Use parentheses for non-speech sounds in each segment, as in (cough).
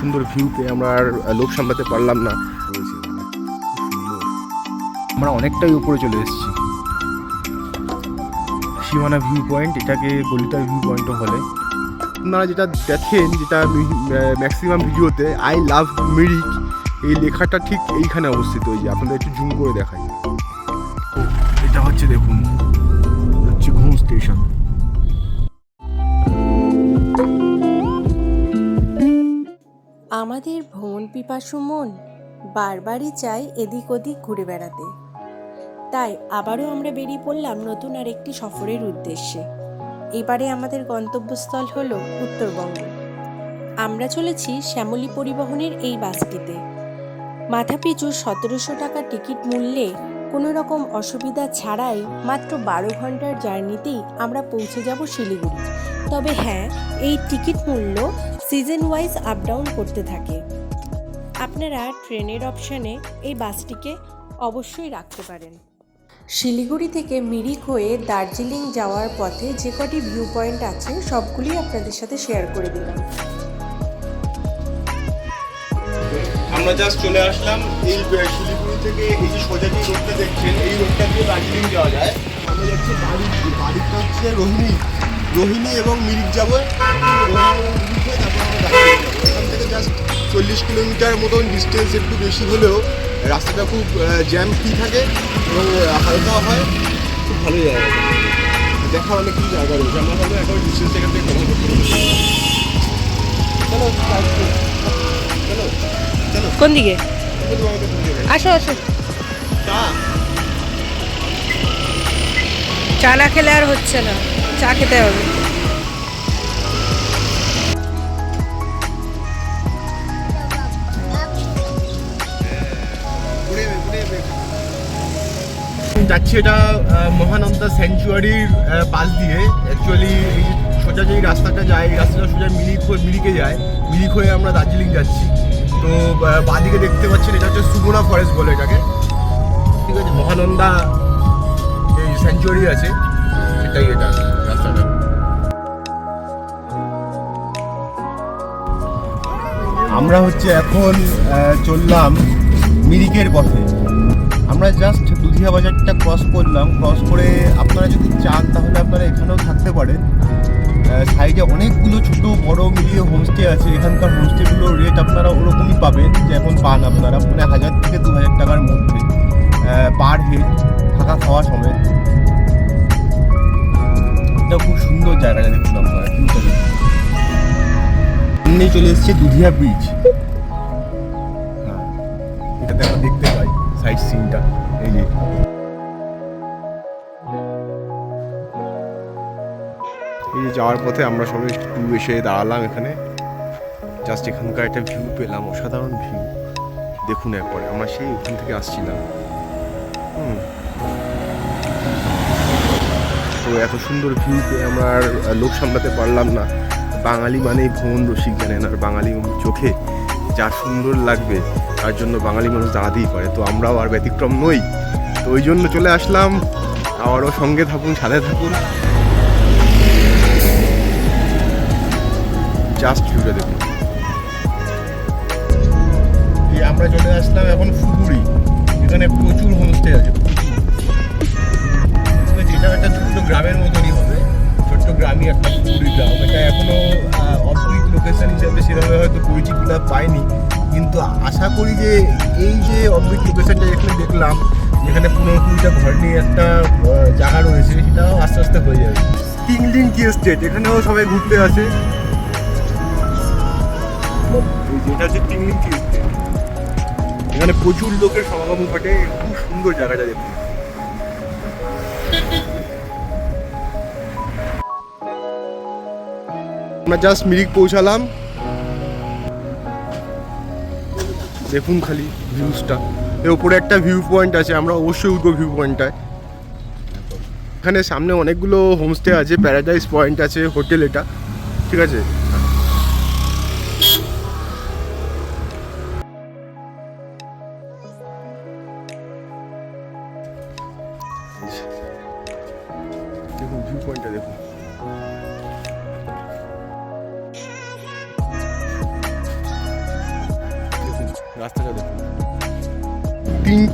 সুন্দর ভিউ পেয়ে আমরা আর লোক সামলাতে পারলাম না। আমরা অনেকটাই উপরে চলে এসেছি। সীমানা ভিউ পয়েন্ট এটাকে গলিতার ভিউ পয়েন্টও বলে। আপনারা যেটা দেখেন যেটা ম্যাক্সিমাম ভিডিওতে আই লাভ মিরিক এই লেখাটা ঠিক এইখানে অবস্থিত। ওই যে আপনাদের একটু জুম করে দেখাই। ও, এটা হচ্ছে দেখুন হচ্ছে ঘুম স্টেশন আমাদের ভ্রমণ পিপাসু মন বারবারই চাই এদিক ওদিক ঘুরে বেড়াতে। তাই আবারও আমরা বেরিয়ে পড়লাম নতুন আর একটি সফরের উদ্দেশ্যে। এবারে আমাদের গন্তব্যস্থল হল উত্তরবঙ্গ। আমরা চলেছি শ্যামলী পরিবহনের এই বাসটিতে। মাথাপিছু সতেরোশো টাকা টিকিট মূল্যে কোনো রকম অসুবিধা ছাড়াই মাত্র বারো ঘণ্টার জার্নিতেই আমরা পৌঁছে যাব শিলিগুড়ি। তবে হ্যাঁ এই টিকিট মূল্য সিজন ওয়াইজ আপ ডাউন করতে থাকে। আপনারা ট্রেনের অপশানে এই বাসটিকে অবশ্যই রাখতে পারেন। শিলিগুড়ি থেকে মিরিক হয়ে দার্জিলিং যাওয়ার পথে যে কটি ভিউ পয়েন্ট আছে সবগুলি আপনাদের সাথে শেয়ার করে দিলাম। আমরা জাস্ট চলে আসলাম এই শিলিগুড়ি থেকে এই যে সোজা যে রোডটা দেখছেন, এই রোডটা দিয়ে দার্জিলিং যাওয়া যায়। আমরা যাচ্ছি বাড়ি বাড়িটা হচ্ছে রোহিণী। রোহিণী এবং মিরিক যাব এখান থেকে জাস্ট চল্লিশ কিলোমিটার মতন ডিস্টেন্স একটু বেশি হলেও রাস্তাটা খুব জ্যাম ফ্রি থাকে এবং হালকা হয়। খুব ভালো জায়গা। দেখা অনেক কিছু জায়গা রয়েছে। আমরা ভাবলাম একবার ডিস্টেন্স এখান থেকে কভার করতে। চলো চলো। কোন দিকে। আসো আসো। চা না খেলে আর হচ্ছে না। চা খেতে হবে। যাচ্ছি এটা মহানন্দা স্যাংচুয়ারির পাশ দিয়ে। অ্যাকচুয়ালি এই সোজা যে রাস্তাটা যায়, এই রাস্তাটা সোজা মিরিক মিরিকে যায়। মিরিক হয়ে আমরা দার্জিলিং যাচ্ছি। তো বাঁদিকে দেখতে পাচ্ছেন, এটা হচ্ছে সুগুনা ফরেস্ট বলে এটাকে। ঠিক আছে, মহানন্দা যে স্যাংচুয়ারি আছে, সেটাই এটা, রাস্তাটা। আমরা হচ্ছে এখন চললাম মিরিকের পথে। আমরা জাস্ট দুধিয়া বাজারটা ক্রস করলাম ক্রস করে আপনারা যদি চান, তাহলে আপনারা এখানেও থাকতে পারেন। সাইডে অনেকগুলো ছোট, বড় মিলিয়ে হোমস্টে আছে। এখানকার হোমস্টেগুলোর রেট আপনারা ওরকমই পাবেন যেমন পান আপনারা। মানে হাজার থেকে দু হাজার টাকার মধ্যে পার হেড থাকা খাওয়া সমেত। এটা খুব সুন্দর জায়গাটা দেখুন আপনারা সামনেই চলে এসছে দুধিয়া ব্রিজ হ্যাঁ এটাতে আমরা দেখতে পাই সাইড সিনটা এই যে যাওয়ার পথে আমরা সবাই একটু এসে দাঁড়ালাম এখানে। জাস্ট এখানকার একটা ভিউ পেলাম, অসাধারণ ভিউ দেখুন একবার, আমরা সেই ওখান থেকে আসছিলাম। তো এত সুন্দর ভিউ পেয়ে আমরা আর লোক সামলাতে পারলাম না। বাঙালি মানেই ভ্রমণ রসিক জানেন, আর বাঙালি চোখে যা সুন্দর লাগবে, তার জন্য বাঙালি মানুষ দাঁড়াতেই পারে। তো আমরাও আর ব্যতিক্রম নই। তো ওই জন্য চলে আসলাম। আবারও সঙ্গে থাকুন, সাথে থাকুন। জাস্ট ভিউটা দেখুন। এই আমরা চলে আসলাম এখন ফুগুড়ি এখানে প্রচুর হোমস্টে আছে এটা একটা ছোট্ট গ্রামের মতনই হবে ছোট্ট গ্রামই একটা ফুগুড়ি গ্রাম। এটা এখনও অদ্ভুত লোকেশন হিসাবে সেভাবে হয়তো পরিচিতিটা পায়নি কিন্তু আশা করি যে এই যে অদ্ভুত লোকেশনটা এখানে দেখলাম যেখানে পনেরো কুড়িটা ঘর নিয়ে একটা জায়গা রয়েছে সেটাও আস্তে আস্তে হয়ে যাবে। টিংলিং কি স্টেট এখানেও সবাই ঘুরতে আসে। এটা হচ্ছে স্টেট এখানে প্রচুর লোকের সমাগম ঘটে, খুব সুন্দর জায়গাটা দেখুন। আমরা জাস্ট মিরিক পৌঁছালাম। দেখুন খালি ভিউজটা এর উপরে একটা ভিউ পয়েন্ট আছে, আমরা অবশ্যই উঠবো ভিউ পয়েন্টটায় এখানে সামনে অনেকগুলো হোমস্টে আছে প্যারাডাইস পয়েন্ট আছে হোটেল এটা। ঠিক আছে?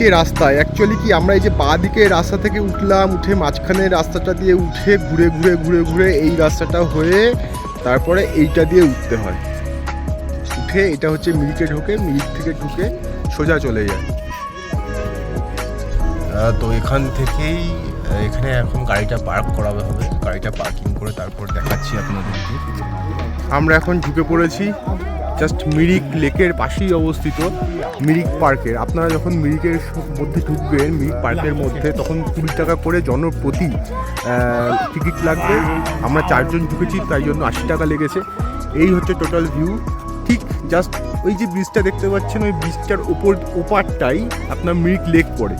তিনটে রাস্তা অ্যাকচুয়ালি কি আমরা এই যে বাঁ দিকে রাস্তা থেকে উঠলাম উঠে মাঝখানে রাস্তাটা দিয়ে উঠে ঘুরে ঘুরে ঘুরে ঘুরে এই রাস্তাটা হয়ে তারপরে এইটা দিয়ে উঠতে হয়। উঠে এটা হচ্ছে মিরিকে ঢোকে মিরিক থেকে ঢুকে সোজা চলে যায়। তো এখান থেকেই এখানে এখন গাড়িটা পার্ক করাবে হবে। গাড়িটা পার্কিং করে তারপর দেখাচ্ছি আপনাদেরকে। আমরা এখন ঢুকে পড়েছি। জাস্ট মিরিক লেকের পাশেই অবস্থিত মিরিক পার্কের। আপনারা যখন মিরিকের মধ্যে ঢুকবেন, মিরিক পার্কের মধ্যে তখন কুড়ি টাকা করে জনপ্রতি টিকিট লাগবে। আমরা চারজন ঢুকেছি, তাই জন্য আশি টাকা লেগেছে। এই হচ্ছে টোটাল ভিউ ঠিক জাস্ট ওই যে ব্রিজটা দেখতে পাচ্ছেন, ওই ব্রিজটার ওপর ওপারটাই আপনার মিরিক লেক পড়ে।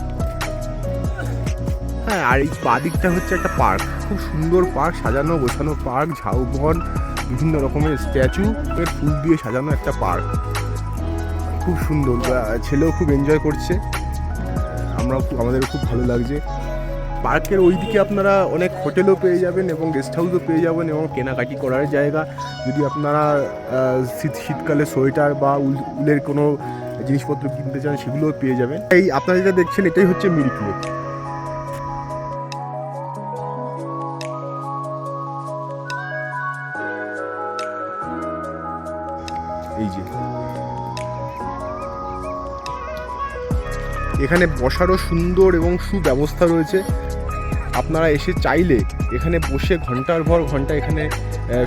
হ্যাঁ আর এই বাদিকটা হচ্ছে একটা পার্ক খুব সুন্দর পার্ক সাজানো গোছানো পার্ক ঝাউবন বিভিন্ন রকমের স্ট্যাচু এর ফুল দিয়ে সাজানো একটা পার্ক। খুব সুন্দর। ছেলেও খুব এনজয় করছে। আমরাও আমরা আমাদের খুব ভালো লাগছে। পার্কের ওই দিকে আপনারা অনেক হোটেলও পেয়ে যাবেন এবং গেস্ট হাউসও পেয়ে যাবেন এবং কেনাকাটি করার জায়গা। যদি আপনারা শীত, শীতকালে সোয়েটার বা উল, উলের কোনো জিনিসপত্র কিনতে চান, সেগুলোও পেয়ে যাবেন। এই আপনারা যেটা দেখছেন, এটাই হচ্ছে মিল্ক লেক। এখানে বসারও সুন্দর এবং সুব্যবস্থা রয়েছে। আপনারা এসে চাইলে এখানে বসে ঘণ্টার পর ঘণ্টা এখানে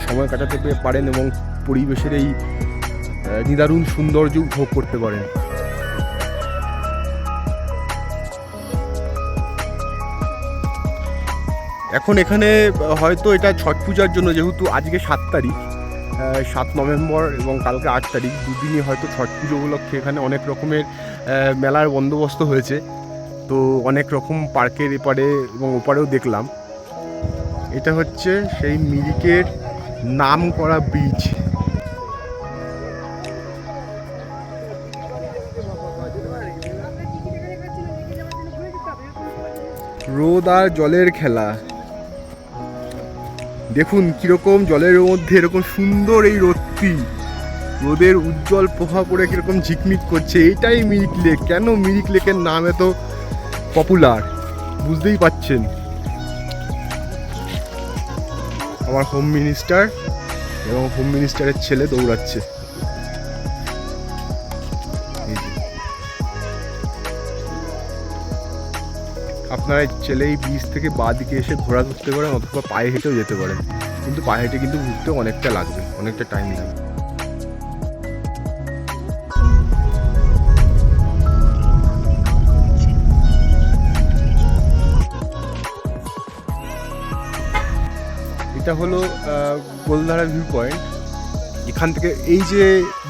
সময় কাটাতে পারেন এবং পরিবেশের এই নিদারুণ সৌন্দর্য উপভোগ করতে পারেন। এখন এখানে, হয়তো এটা ছট পূজার জন্য, যেহেতু আজকে সাত তারিখ সাত নভেম্বর এবং কালকে আট তারিখ, দুদিনই হয়তো ছট পুজো উপলক্ষে এখানে অনেক রকমের মেলার বন্দোবস্ত হয়েছে। তো অনেক রকম পার্কের এপারে এবং ওপারেও দেখলাম। এটা হচ্ছে সেই মিরিকের নাম করা বীজ রোদ আর জলের খেলা। দেখুন কীরকম জলের মধ্যে এরকম সুন্দর এই রোদটি। রোদের উজ্জ্বল প্রভাব পড়ে কীরকম ঝিকমিক করছে। এটাই মিরিক লেক। কেন মিরিক লেকের নাম এত পপুলার বুঝতেই পাচ্ছেন। আমার হোম মিনিস্টার এবং হোম মিনিস্টারের ছেলে দৌড়াচ্ছে। আপনারা ছেলে এই বীজ থেকে বাঁ দিকে এসে ঘোরা ধরতে পারেন অথবা পায়ে হেঁটেও যেতে পারেন। কিন্তু পায়ে হেঁটে কিন্তু ঘুরতে অনেকটা লাগবে, অনেকটা টাইম লাগবে। এটা হলো গোলধারা ভিউ পয়েন্ট এখান থেকে এই যে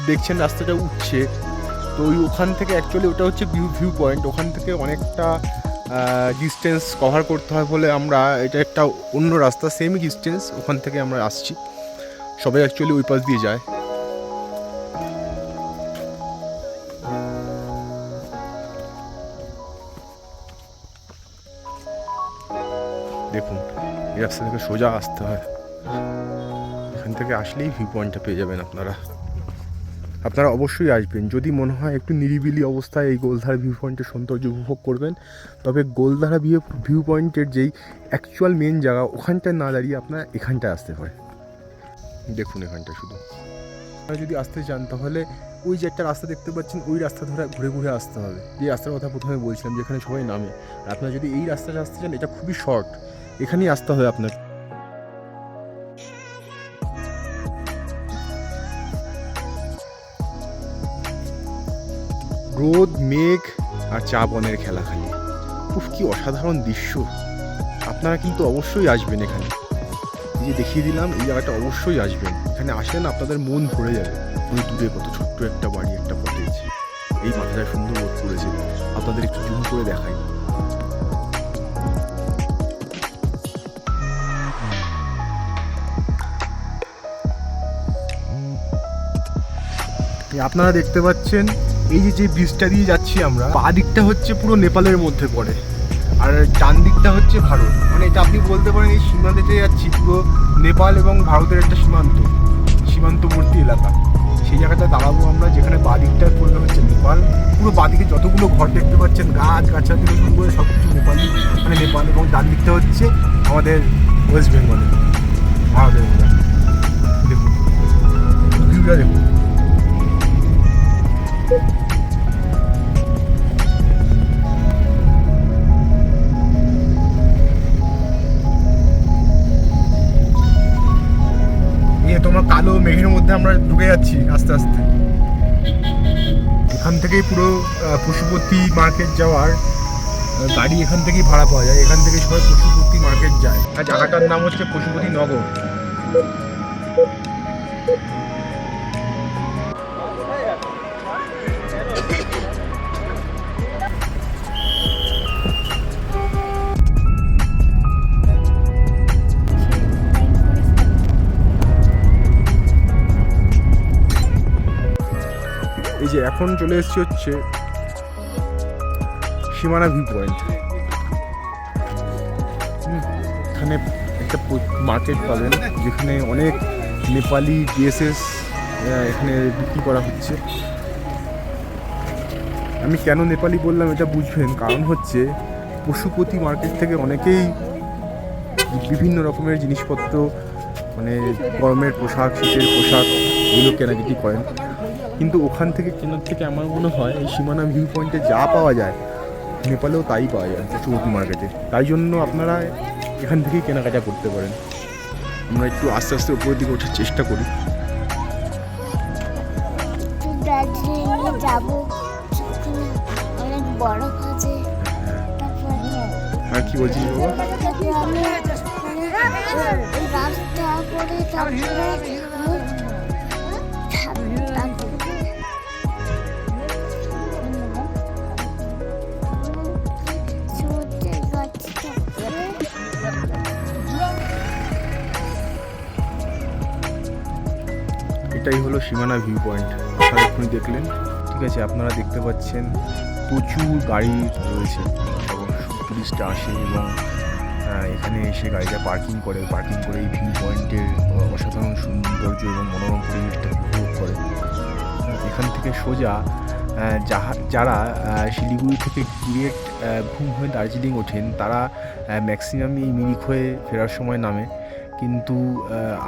দেখছেন রাস্তাটা উঠছে, তো ওই ওখান থেকে অ্যাকচুয়ালি ওটা হচ্ছে ভিউ ভিউ পয়েন্ট ওখান থেকে অনেকটা ডিস্টেন্স কভার করতে হয় বলে আমরা এটা একটা অন্য রাস্তা সেমই ডিস্টেন্স ওখান থেকে আমরা আসছি। সবাই অ্যাকচুয়ালি ওই পাশ দিয়ে যায়। দেখুন, এই রাস্তা থেকে সোজা আসতে হয়। এখান থেকে আসলেই ভিউ পয়েন্টটা পেয়ে যাবেন আপনারা। আপনারা অবশ্যই আসবেন। যদি মনে হয় একটু নিরিবিলি অবস্থায় এই গোলধারা ভিউ পয়েন্টের সৌন্দর্য উপভোগ করবেন, তবে গোলধারা ভিউ ভিউ পয়েন্টের যেই অ্যাকচুয়াল মেন জায়গা, ওখানটায় না দাঁড়িয়ে আপনারা এখানটায় আসতে পারেন। দেখুন এখানটা শুধু। আপনারা যদি আসতে চান, তাহলে ওই যে একটা রাস্তা দেখতে পাচ্ছেন, ওই রাস্তা ধরে ঘুরে ঘুরে আসতে হবে। যে রাস্তার কথা প্রথমে বলছিলাম, যেখানে সবাই নামে। আর আপনারা যদি এই রাস্তাটা আসতে চান, এটা খুবই শর্ট এখানেই আসতে হবে আপনার রোদ মেঘ আর চা বনের খেলা খালি। উফ, কি অসাধারণ দৃশ্য। আপনারা কিন্তু অবশ্যই আসবেন এখানে। এই যে দেখিয়ে দিলাম, এই জায়গাটা অবশ্যই আসবেন। এখানে আসেন আপনাদের মন ভরে যাবে। ওই দূরে কত ছোট্ট একটা বাড়ি, একটা কটেজ এই মাথাটা সুন্দর রোদ পড়েছে আপনাদের একটু জুম করে দেখাই। আপনারা দেখতে পাচ্ছেন এই যে যে ব্রিজটা দিয়ে যাচ্ছি আমরা পা দিকটা হচ্ছে পুরো নেপালের মধ্যে পড়ে, আর ডান দিকটা হচ্ছে ভারত। মানে এটা আপনি বলতে পারেন এই সীমান্তে যাচ্ছি, পুরো নেপাল এবং ভারতের একটা সীমান্ত, সীমান্তবর্তী এলাকা। সেই জায়গাটা দাঁড়াবো আমরা, যেখানে বাদিকটা পড়বে হচ্ছে নেপাল। পুরো বাদিকে যতগুলো ঘর দেখতে পাচ্ছেন, গাছ গাছড়া থেকে শুরু করে সব কিছু নেপালি মানে নেপাল এবং ডান দিকটা হচ্ছে আমাদের ওয়েস্ট বেঙ্গলে, ভারতের দেখুন, ভিউটা দেখুন। কালো মেঘের মধ্যে আমরা ঢুকে যাচ্ছি আস্তে আস্তে। এখান থেকেই পুরো পশুপতি মার্কেট যাওয়ার গাড়ি এখান থেকেই ভাড়া পাওয়া যায়। এখান থেকে সবাই পশুপতি মার্কেট যায়। আর জায়গাটার নাম হচ্ছে পশুপতি নগর। যে এখন চলে এসেছি হচ্ছে সীমানা ভিউ পয়েন্ট এখানে একটা মার্কেট পাবেন, যেখানে অনেক নেপালি ড্রেসেস এখানে বিক্রি করা হচ্ছে। আমি কেন নেপালি বললাম এটা বুঝবেন, কারণ হচ্ছে পশুপতি মার্কেট থেকে অনেকেই বিভিন্ন রকমের জিনিসপত্র মানে গরমের পোশাক, শীতের পোশাক, এগুলো কেনাকাটি করেন। কিন্তু ওখান থেকে কেনার থেকে আমার মনে হয় এই সীমানা ভিউ পয়েন্টে যা পাওয়া যায় নেপালেও তাই পাওয়া যায় পশুপতি মার্কেটে তাই জন্য আপনারা এখান থেকেই কেনাকাটা করতে পারেন। আমরা একটু আস্তে আস্তে উপরের দিকে ওঠার চেষ্টা করি। আর কি বলছিস বাবা? এটাই হলো সীমানা ভিউ পয়েন্ট আপনারা এক্ষুনি দেখলেন, ঠিক আছে? আপনারা দেখতে পাচ্ছেন প্রচুর গাড়ি রয়েছে। এবং টুরিস্টরা আসে এবং এখানে এসে গাড়িটা পার্কিং করে। পার্কিং করে এই ভিউ পয়েন্টের অসাধারণ সৌন্দর্য এবং মনোরম পরিবেশটা উপভোগ করে। এখান থেকে সোজা যাহা যারা শিলিগুড়ি থেকে ডিরেক্ট ঘুম হয়ে দার্জিলিং ওঠেন, তারা ম্যাক্সিমাম এই মিরিক হয়ে ফেরার সময় নামে। কিন্তু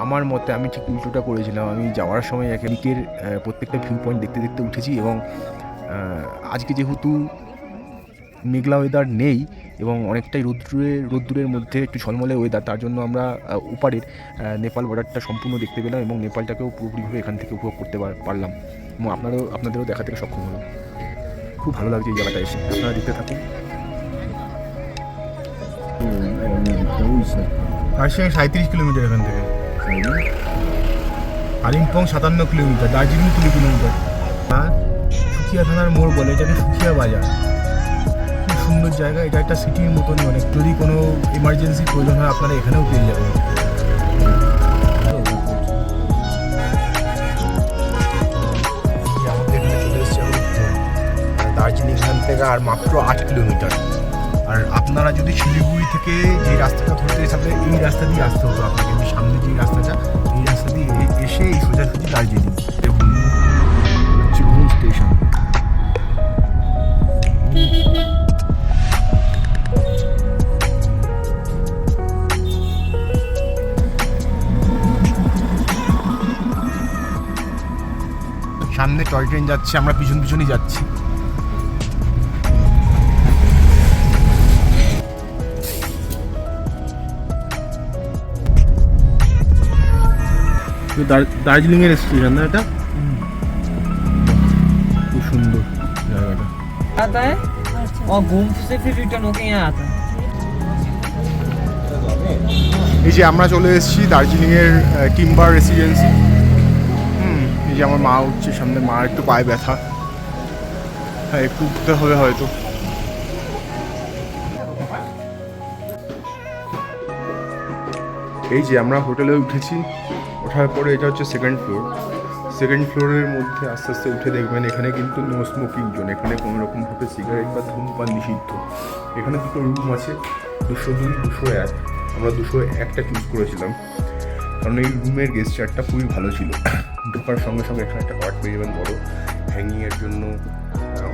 আমার মতে আমি ঠিক উল্টোটা করেছিলাম। আমি যাওয়ার সময় একে দিকের প্রত্যেকটা ভিউ পয়েন্ট দেখতে দেখতে উঠেছি এবং আজকে যেহেতু মেঘলা ওয়েদার নেই এবং অনেকটাই রোদ্দুরের রোদ্দুরের মধ্যে একটু ঝলমলে ওয়েদার তার জন্য আমরা ওপারের নেপাল বর্ডারটা সম্পূর্ণ দেখতে পেলাম এবং নেপালটাকেও পুরোপুরিভাবে এখান থেকে উপভোগ করতে পারলাম এবং আপনারও, আপনাদেরও দেখা থেকে সক্ষম হলো খুব ভালো লাগছে এই জায়গাটা এসে। আপনারা দেখতে থাকুন। কাশিয়াং সাঁত্রিশ কিলোমিটার এখান থেকে। কালিম্পং সাতান্ন কিলোমিটার, দার্জিলিং কুড়ি কিলোমিটার। আর সুখিয়া থানার মোড় বলে, এটাকে সুখিয়া বাজার। খুব সুন্দর জায়গা, এটা একটা সিটির মতন অনেক যদি কোনো এমার্জেন্সি প্রয়োজন হয়, আপনারা এখানেও পেয়ে যাবেন। এখন দার্জিলিং এখান থেকে আর মাত্র আট কিলোমিটার। আর আপনারা যদি শিলিগুড়ি থেকে যে রাস্তাটা ধরতে সামনে এই রাস্তা দিয়ে আসতে হতো আপনাকে। সামনে যে রাস্তাটা, এই রাস্তা দিয়ে এসে এই সোজাসুজি দার্জিলিং দেখুন, হচ্ছে ঘুম স্টেশন। সামনে টয় ট্রেন যাচ্ছে, আমরা পিছন পিছনই যাচ্ছি। দার্জিলিং এর স্টেশন না এটা খুব সুন্দর জায়গাটা आता है और घूम से फिर रिटर्न होके यहाँ आता है এই যে আমরা চলে এসেছি দার্জিলিং এর টিম্বার রেসিডেন্সি হুম এই যে আমার মা উঠছে সামনে মা একটু পায়ে ব্যথা হ্যাঁ একটু উঠতে হবে হয়তো এই যে আমরা হোটেলে উঠেছি ওঠার পরে এটা হচ্ছে সেকেন্ড ফ্লোর সেকেন্ড ফ্লোরের মধ্যে আস্তে আস্তে উঠে দেখবেন এখানে কিন্তু নো স্মোকিং জোন এখানে কোনো রকমভাবে সিগারেট বা ধূমপান নিষিদ্ধ। এখানে দুটো রুম আছে, দুশো দুই, দুশো এক। আমরা দুশো একটা চুজ করেছিলাম। কারণ এই রুমের গেস্ট গেস্টারটা খুবই ভালো ছিল। ঢোকার সঙ্গে সঙ্গে এখানে একটা কট পেয়ে যাবেন বড়। হ্যাঙ্গিংয়ের জন্য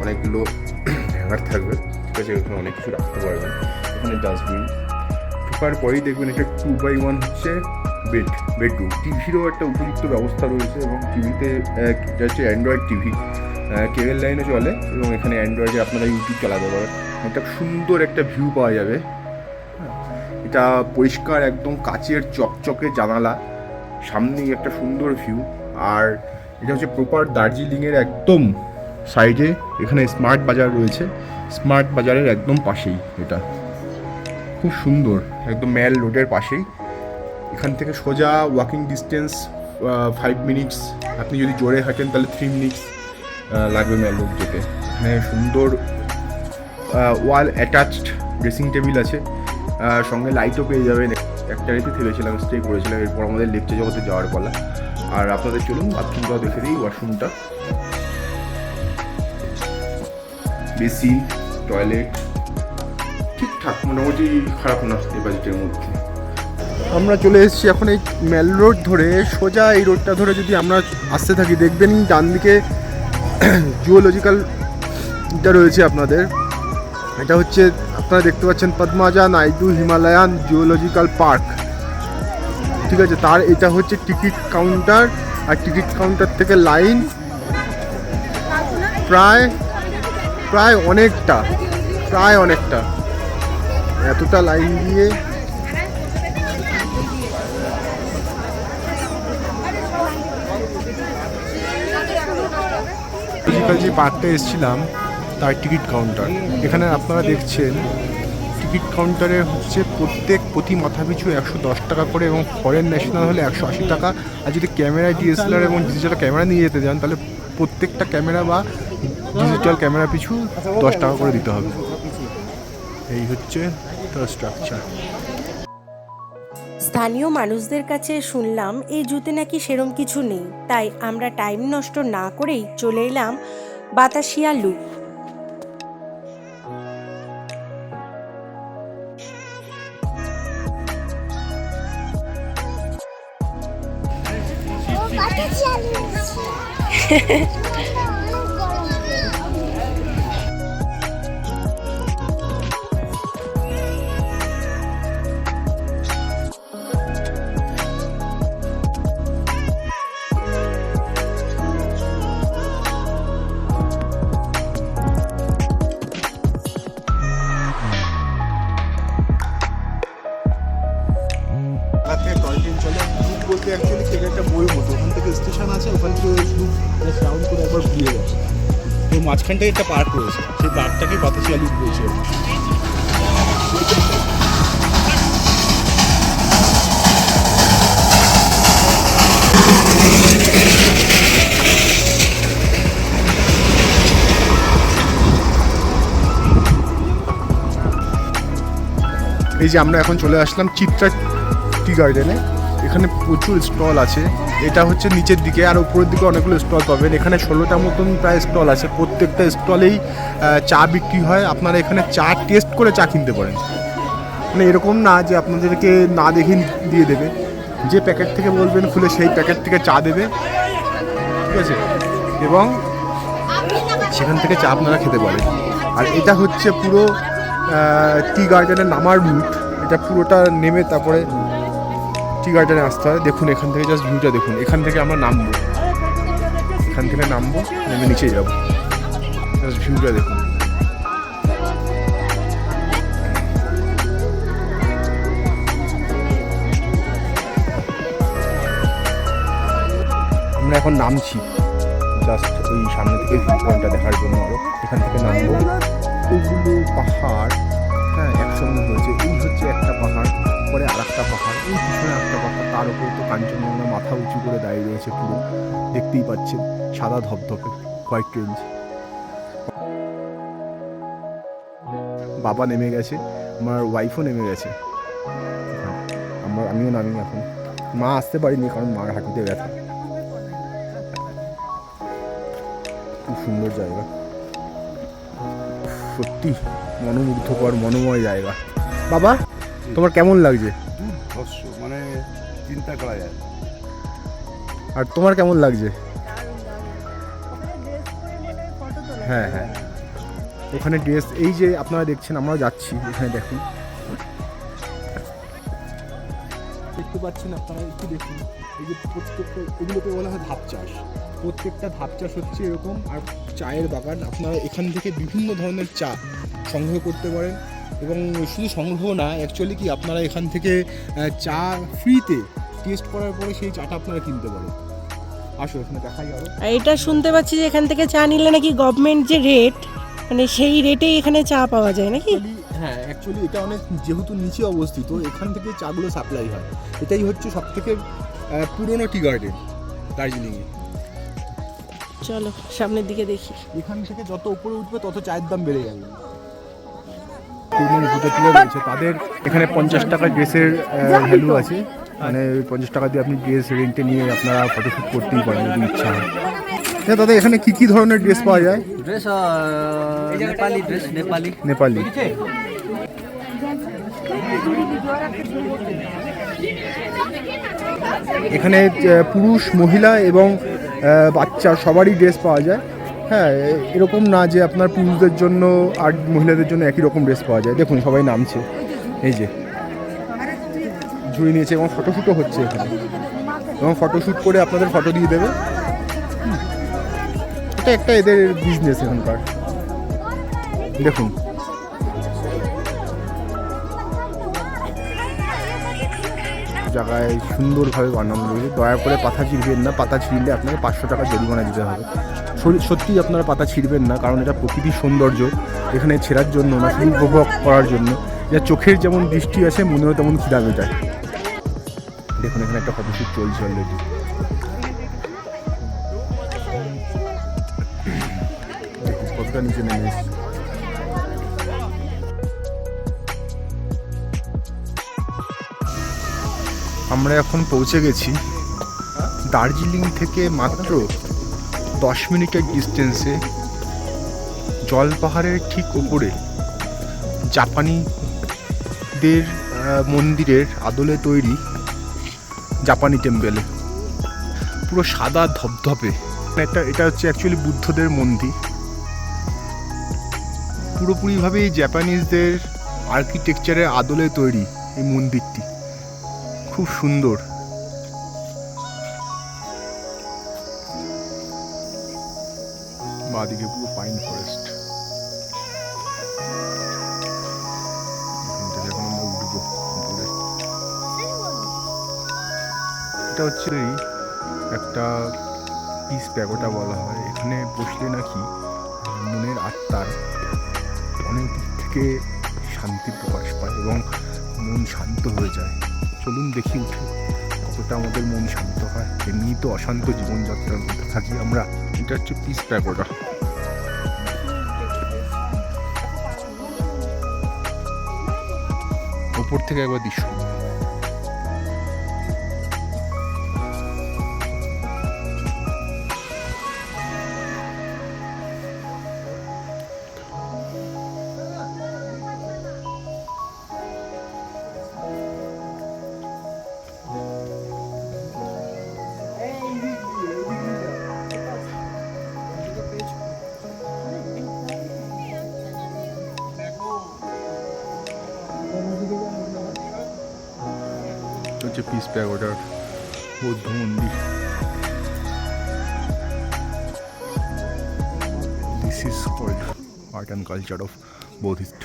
অনেকগুলো হ্যাঙ্গার থাকবে। ঠিক আছে, এখানে অনেক কিছু রাখতে পারবেন। এখানে ডাস্টবিন ঢোকার পরেই দেখবেন এটা টু বাই ওয়ান হচ্ছে বেড বেডরুম টিভিরও একটা উপযুক্ত ব্যবস্থা রয়েছে এবং টিভিতে এটা হচ্ছে অ্যান্ড্রয়েড টিভি কেবল লাইনে চলে এবং এখানে অ্যান্ড্রয়েডে আপনারা ইউটিউব চালাতে পারেন। একটা সুন্দর একটা ভিউ পাওয়া যাবে। এটা পরিষ্কার একদম কাচের চকচকে জানালা। সামনেই একটা সুন্দর ভিউ আর এটা হচ্ছে প্রপার দার্জিলিংয়ের একদম সাইডে এখানে স্মার্ট বাজার রয়েছে। স্মার্ট বাজারের একদম পাশেই এটা। খুব সুন্দর। একদম ম্যাল রোডের পাশেই। এখান থেকে সোজা ওয়াকিং ডিস্টেন্স ফাইভ মিনিটস আপনি যদি জোরে হাঁটেন, তাহলে থ্রি মিনিটস লাগবে ম্যাল রোড যেতে। এখানে সুন্দর ওয়াল অ্যাটাচড ড্রেসিং টেবিল আছে। সঙ্গে লাইটও পেয়ে যাবেন। একটা রেতে থেকেছিলাম স্টে করেছিলাম। এরপর আমাদের লেকচে জগতে যাওয়ার পালা। আর আপনাদের চলুন বাথরুমটাও দেখে দিই ওয়াশরুমটা বেসিন টয়লেট ঠিকঠাক, মোটামুটি খারাপ না এই বাজেটের মধ্যে। আমরা চলে এসেছি এখন এই মেল রোড ধরে, সোজা এই রোডটা ধরে যদি আমরা আসতে থাকি, দেখবেন ডান দিকে (clears throat) জুওলজিক্যাল এটা রয়েছে আপনাদের। এটা হচ্ছে, আপনারা দেখতে পাচ্ছেন Padmaja Naidu Himalayan zoological park ঠিক আছে, তার এটা হচ্ছে টিকিট কাউন্টার, আর টিকিট কাউন্টার থেকে লাইন প্রায় প্রায় অনেকটা প্রায় অনেকটা। এতটা লাইন দিয়ে ফিজিক্যাল যে পার্কটা এসেছিলাম, তার টিকিট কাউন্টার এখানে আপনারা দেখছেন, টিকিট কাউন্টারে হচ্ছে প্রত্যেক প্রতি মাথা পিছু একশো দশ টাকা করে এবং ফরেন ন্যাশনাল হলে একশো আশি টাকা। আর যদি ক্যামেরা ডিএসএলআর এবং ডিজিটাল ক্যামেরা নিয়ে যেতে যান, তাহলে প্রত্যেকটা ক্যামেরা বা ডিজিটাল ক্যামেরা পিছু দশ টাকা করে দিতে হবে। এই হচ্ছে তার স্ট্রাকচার স্থানীয় মানুষদের কাছে শুনলাম, এই জুতে নাকি সেরম কিছু নেই। তাই আমরা টাইম নষ্ট না করেই চলে এলাম Batashia Lu. Batashia Lu. মাঝখানটায় একটা পার্ক রয়েছে। সেই পার্কটাকে বাতাসিয়া লুপ রয়েছে এই যে আমরা এখন চলে আসলাম চিত্রা টি গার্ডেনে। এখানে প্রচুর স্টল আছে। এটা হচ্ছে নিচের দিকে, আর উপরের দিকে অনেকগুলো স্টল পাবেন। এখানে ষোলোটা মতন প্রায় স্টল আছে। প্রত্যেকটা স্টলেই চা বিক্রি হয়। আপনারা এখানে চা টেস্ট করে চা কিনতে পারেন। মানে এরকম না যে আপনাদেরকে না দেখে দিয়ে দেবে। যে প্যাকেট থেকে বলবেন খুলে সেই প্যাকেট থেকে চা দেবে। ঠিক আছে? এবং সেখান থেকে চা আপনারা খেতে পারেন। আর এটা হচ্ছে পুরো টি গার্ডেনের নামার রুট এটা পুরোটা নেমে তারপরে টি গার্ডেনে আসতে হয়। দেখুন, এখান থেকে জাস্ট ভিউটা দেখুন। এখান থেকে আমরা নামবো। এখান থেকে নামবো, নেমে নিচে যাব। জাস্ট ভিউটা দেখুন। আমরা এখন নামছি। জাস্ট ওই সামনে থেকে ভিউ পয়েন্টটা দেখার জন্য আরও। এখান থেকে নামবো। পাহাড়। হ্যাঁ একসঙ্গে হয়েছে। এই হচ্ছে একটা পাহাড়। পরে আর একটা পাহাড়, এই পিছনে একটা পাহাড়, তার উপরে তো কাঞ্চনজঙ্ঘা মাথা উঁচু করে দাঁড়িয়ে রয়েছে পুরো। দেখতেই পাচ্ছেন, সাদা ধপধপে হোয়াইট রেঞ্জ। বাবা নেমে গেছে, আমার ওয়াইফও নেমে গেছে। আমার, আমিও নামি এখন। মা আসতে পারিনি, কারণ মার হাঁটুতে ব্যথা। খুব সুন্দর জায়গা। সত্যি, মনোমুগ্ধকর, মনোময় জায়গা। বাবা? তোমার কেমন লাগছে? দুর্ধর্ষ মানে চিন্তা করা যায়। আর তোমার কেমন লাগছে? হ্যাঁ হ্যাঁ। ওখানে ড্রেস এই যে আপনারা দেখছেন আমরা যাচ্ছি এখানে দেখুন। দেখতে পাচ্ছেন আপনারা একটু দেখুন। এই যে প্রত্যেকটা এগুলোকে বলা হয় ধাপ চাষ। প্রত্যেকটা ধাপ চাষ হচ্ছে এরকম আর চায়ের বাগান আপনারা এখান থেকে বিভিন্ন ধরনের চা সংগ্রহ করতে পারেন। এবং শুধু সংগ্রহ না অ্যাকচুয়ালি কি আপনারা এখান থেকে চা ফ্রিতে টেস্ট করার পরে সেই চাটা আপনারা কিনতে পারেন। আসো এখানে দেখাই আরও। এটা শুনতে পাচ্ছি যে এখান থেকে চা নিলে নাকি গভর্নমেন্ট যে রেট মানে সেই রেটেই এখানে চা পাওয়া যায় নাকি? হ্যাঁ অ্যাকচুয়ালি এটা অনেক যেহেতু নিচে অবস্থিত এখান থেকে চাগুলো সাপ্লাই হয়। এটাই হচ্ছে সব থেকে পুরনো টি গার্ডেন দার্জিলিংয়ে চলো সামনের দিকে দেখি। এখান থেকে যত উপরে উঠবে তত চায়ের দাম বেড়ে যাবে। তৃণমূল বুথে তুলে রয়েছে। তাদের এখানে পঞ্চাশ টাকা ড্রেসের ভ্যালু আছে। মানে পঞ্চাশ টাকা দিয়ে আপনি ড্রেস রেন্টে নিয়ে আপনারা ফটোশ্যুট করতেই পারেন যদি ইচ্ছা হয়। হ্যাঁ দাদা এখানে কি কি ধরনের ড্রেস পাওয়া যায়? Dress Nepali dress Nepali. Nepali. এখানে পুরুষ মহিলা এবং বাচ্চা সবারই ড্রেস পাওয়া যায়। হ্যাঁ এরকম না যে আপনার পুরুষদের জন্য আর মহিলাদের জন্য একই রকম ড্রেস পাওয়া যায়। দেখুন, সবাই নামছে। এই যে, ঝুড়ি নিয়েছে এবং ফটোশ্যুটও হচ্ছে এখানে। এবং ফটোশ্যুট করে আপনাদের ফটো দিয়ে দেবে। এটা একটা এদের বিজনেস এখানকার। দেখুন। জায়গায় সুন্দরভাবে বানানো রয়েছে দয়া করে পাতা ছিঁড়বেন না। পাতা ছিঁড়লে আপনাকে পাঁচশো টাকা জরিমানা দিতে হবে। সত্যিই আপনারা পাতা ছিঁড়বেন না, কারণ এটা প্রকৃতির সৌন্দর্য। এখানে ছেঁড়ার জন্য না উপভোগ করার জন্য যা চোখের যেমন দৃষ্টি আছে মনেও তেমন খিদা মেটায়। দেখুন, এখানে একটা ফটোশ্যুট চলছে অলরেডি কতটা নিচে নেমে আমরা এখন পৌঁছে গেছি দার্জিলিং থেকে মাত্র দশ মিনিটের ডিস্টেন্সে জল পাহাড়ের ঠিক ওপরে জাপানিদের মন্দিরের আদলে তৈরি জাপানি টেম্পেলে পুরো সাদা ধপধপে এটা এটা হচ্ছে অ্যাকচুয়ালি বুদ্ধদের মন্দির। পুরোপুরিভাবে এই জাপানিজদের আর্কিটেকচারের আদলে তৈরি এই মন্দিরটি। খুব সুন্দর। বাদিকে পুরো পাইন ফরেস্ট এখন এটা হচ্ছে একটা পিস প্যাগোটা বলা হয়। এখানে বসলে নাকি মনের আত্মার অনেক দিক থেকে শান্তি প্রকাশ পায় এবং মন শান্ত হয়ে যায়। চলুন দেখি উঠে কতটা আমাদের মন শান্ত হয়। এমনি তো অশান্ত জীবনযাত্রার মধ্যে থাকি আমরা। এটা হচ্ছে পিস প্যাগোডা ওপর থেকে একবার দৃশ্য। পিস প্যাগোডার বৌদ্ধ মন্দির this is called art and culture of Buddhist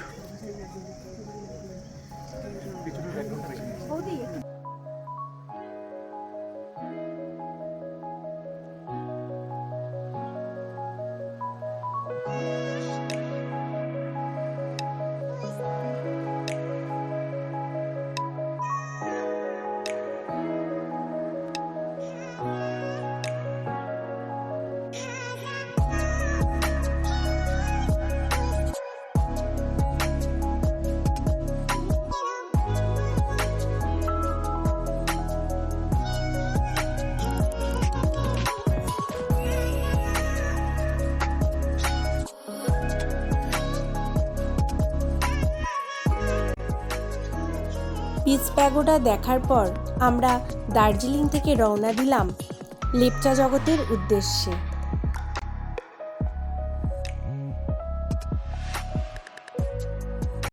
pagoda দেখার পর আমরা দার্জিলিং থেকে রওনা দিলাম লেপচা জগতের উদ্দেশ্যে।